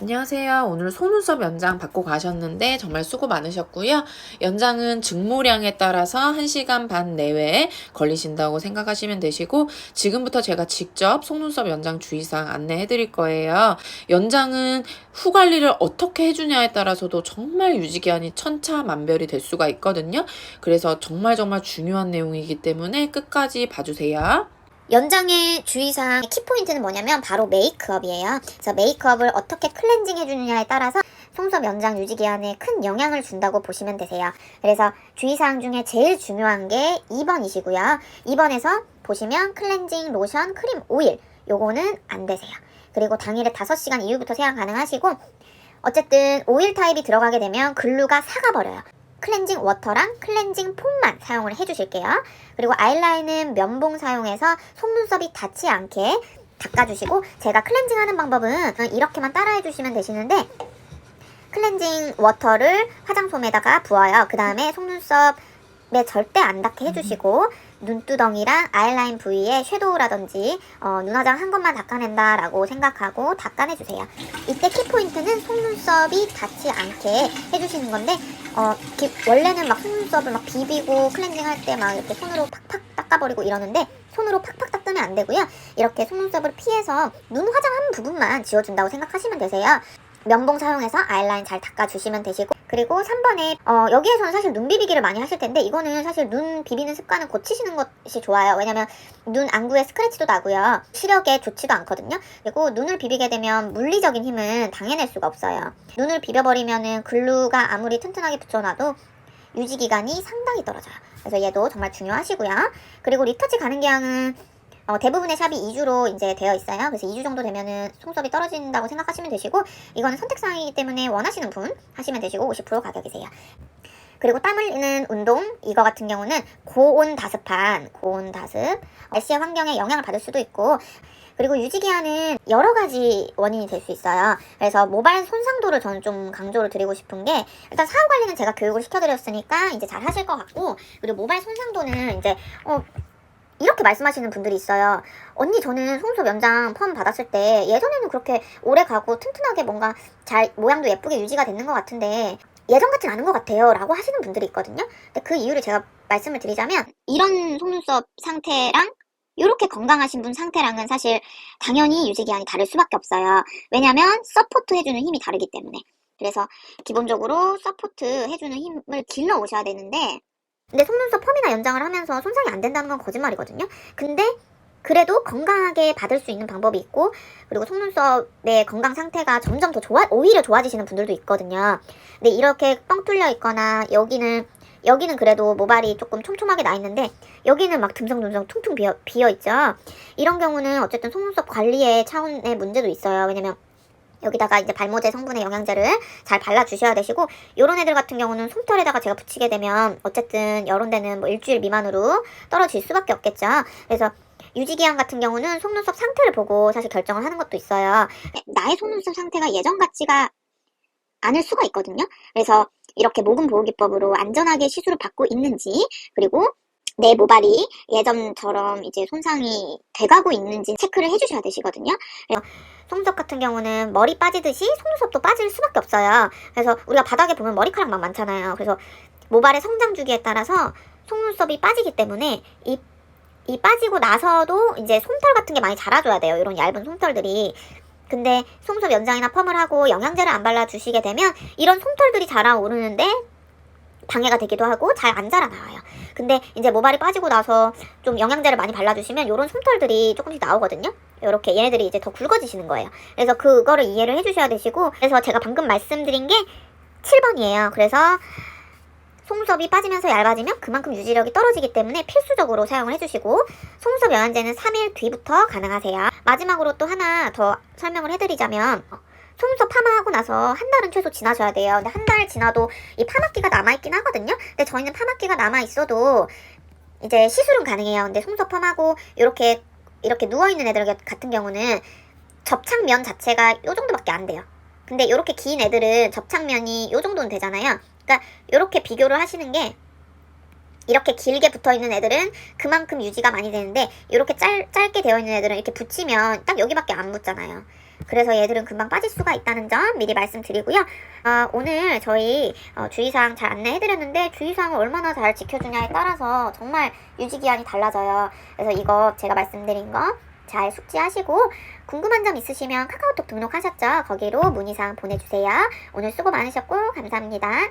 안녕하세요. 오늘 속눈썹 연장 받고 가셨는데 정말 수고 많으셨고요. 연장은 증모량에 따라서 1시간 반 내외에 걸리신다고 생각하시면 되시고 지금부터 제가 직접 속눈썹 연장 주의사항 안내해 드릴 거예요. 연장은 후 관리를 어떻게 해주냐에 따라서도 정말 유지기한이 천차만별이 될 수가 있거든요. 그래서 정말 정말 중요한 내용이기 때문에 끝까지 봐주세요. 연장의 주의사항 키포인트는 뭐냐면 바로 메이크업이에요. 그래서 메이크업을 어떻게 클렌징 해주느냐에 따라서 속눈썹 연장 유지 기한에 큰 영향을 준다고 보시면 되세요. 그래서 주의사항 중에 제일 중요한 게 2번이시고요. 2번에서 보시면 클렌징, 로션, 크림, 오일 요거는 안 되세요. 그리고 당일에 5시간 이후부터 사용 가능하시고 어쨌든 오일 타입이 들어가게 되면 글루가 사가버려요. 클렌징 워터랑 클렌징 폼만 사용을 해주실게요. 그리고 아이라인은 면봉 사용해서 속눈썹이 닿지 않게 닦아주시고 제가 클렌징 하는 방법은 이렇게만 따라해 주시면 되시는데 클렌징 워터를 화장솜에다가 부어요. 그 다음에 속눈썹에 절대 안 닿게 해주시고 눈두덩이랑 아이라인 부위에 섀도우라든지 어, 눈화장 한 것만 닦아낸다라고 생각하고 닦아내주세요. 이때 키포인트는 속눈썹이 닿지 않게 해주시는 건데 어, 기- 원래는 막 속눈썹을 막 비비고 클렌징 할 때 막 이렇게 손으로 팍팍 닦아버리고 이러는데 손으로 팍팍 닦으면 안 되고요. 이렇게 속눈썹을 피해서 눈 화장한 부분만 지워준다고 생각하시면 되세요. 면봉 사용해서 아이라인 잘 닦아주시면 되시고 그리고 3번에 어, 여기에서는 사실 눈 비비기를 많이 하실 텐데 이거는 사실 눈 비비는 습관은 고치시는 것이 좋아요. 왜냐면 눈 안구에 스크래치도 나고요. 시력에 좋지도 않거든요. 그리고 눈을 비비게 되면 물리적인 힘은 당해낼 수가 없어요. 눈을 비벼버리면은 글루가 아무리 튼튼하게 붙여놔도 유지 기간이 상당히 떨어져요. 그래서 얘도 정말 중요하시고요. 그리고 리터치 가는 기한은 어, 대부분의 샵이 2주로 이제 되어 있어요. 그래서 2주 정도 되면은 속눈썹이 떨어진다고 생각하시면 되시고 이거는 선택사항이기 때문에 원하시는 분 하시면 되시고 50% 가격이세요. 그리고 땀 흘리는 운동 이거 같은 경우는 고온 다습한 고온 다습 날씨의 환경에 영향을 받을 수도 있고 그리고 유지기한은 여러 가지 원인이 될 수 있어요. 그래서 모발 손상도를 저는 좀 강조를 드리고 싶은 게 일단 사후 관리는 제가 교육을 시켜드렸으니까 이제 잘 하실 것 같고 그리고 모발 손상도는 이제 어 이렇게 말씀하시는 분들이 있어요. 언니 저는 속눈썹 연장 펌 받았을 때 예전에는 그렇게 오래 가고 튼튼하게 뭔가 잘 모양도 예쁘게 유지가 됐는 것 같은데 예전 같진 않은 것 같아요 라고 하시는 분들이 있거든요. 근데 그 이유를 제가 말씀을 드리자면 이런 속눈썹 상태랑 이렇게 건강하신 분 상태랑은 사실 당연히 유지기한이 다를 수밖에 없어요. 왜냐면 서포트 해주는 힘이 다르기 때문에. 그래서 기본적으로 서포트 해주는 힘을 길러 오셔야 되는데 근데 속눈썹 펌이나 연장을 하면서 손상이 안 된다는 건 거짓말이거든요. 근데 그래도 건강하게 받을 수 있는 방법이 있고 그리고 속눈썹의 건강 상태가 점점 더 좋아 오히려 좋아지시는 분들도 있거든요. 근데 이렇게 뻥 뚫려 있거나 여기는 여기는 그래도 모발이 조금 촘촘하게 나 있는데 여기는 막 듬성듬성 퉁퉁 비어, 비어 있죠. 이런 경우는 어쨌든 속눈썹 관리의 차원의 문제도 있어요. 왜냐면 여기다가 이제 발모제 성분의 영양제를 잘 발라주셔야 되시고 요런 애들 같은 경우는 솜털에다가 제가 붙이게 되면 어쨌든 여런 데는 뭐 일주일 미만으로 떨어질 수밖에 없겠죠. 그래서 유지기한 같은 경우는 속눈썹 상태를 보고 사실 결정을 하는 것도 있어요. 나의 속눈썹 상태가 예전 같지가 않을 수가 있거든요. 그래서 이렇게 모근 보호 기법으로 안전하게 시술을 받고 있는지 그리고 내 모발이 예전처럼 이제 손상이 돼가고 있는지 체크를 해주셔야 되시거든요. 속눈썹 같은 경우는 머리 빠지듯이 속눈썹도 빠질 수밖에 없어요. 그래서 우리가 바닥에 보면 머리카락만 많잖아요. 그래서 모발의 성장 주기에 따라서 속눈썹이 빠지기 때문에 이, 이 빠지고 나서도 이제 솜털 같은 게 많이 자라줘야 돼요. 이런 얇은 솜털들이. 근데 속눈썹 연장이나 펌을 하고 영양제를 안 발라주시게 되면 이런 솜털들이 자라오르는데 방해가 되기도 하고 잘 안 자라나와요. 근데 이제 모발이 빠지고 나서 좀 영양제를 많이 발라주시면 이런 솜털들이 조금씩 나오거든요. 이렇게 얘네들이 이제 더 굵어지시는 거예요. 그래서 그거를 이해를 해주셔야 되시고 그래서 제가 방금 말씀드린 게 7번이에요. 그래서 속눈썹이 빠지면서 얇아지면 그만큼 유지력이 떨어지기 때문에 필수적으로 사용을 해주시고 속눈썹 영양제는 3일 뒤부터 가능하세요. 마지막으로 또 하나 더 설명을 해드리자면 속눈썹 파마하고 나서 한 달은 최소 지나셔야 돼요. 근데 한 달 지나도 이 파마기가 남아있긴 하거든요. 근데 저희는 파마기가 남아있어도 이제 시술은 가능해요. 근데 속눈썹 펌하고 이렇게 이렇게 누워있는 애들 같은 경우는 접착면 자체가 요 정도밖에 안 돼요. 근데 이렇게 긴 애들은 접착면이 요 정도는 되잖아요. 그러니까 이렇게 비교를 하시는 게 이렇게 길게 붙어 있는 애들은 그만큼 유지가 많이 되는데 이렇게 짧, 짧게 되어 있는 애들은 이렇게 붙이면 딱 여기밖에 안 붙잖아요. 그래서 얘들은 금방 빠질 수가 있다는 점 미리 말씀드리고요. 아, 오늘 저희 어, 주의사항 잘 안내해드렸는데 주의사항을 얼마나 잘 지켜주냐에 따라서 정말 유지기한이 달라져요. 그래서 이거 제가 말씀드린 거 잘 숙지하시고 궁금한 점 있으시면 카카오톡 등록하셨죠? 거기로 문의사항 보내주세요. 오늘 수고 많으셨고 감사합니다.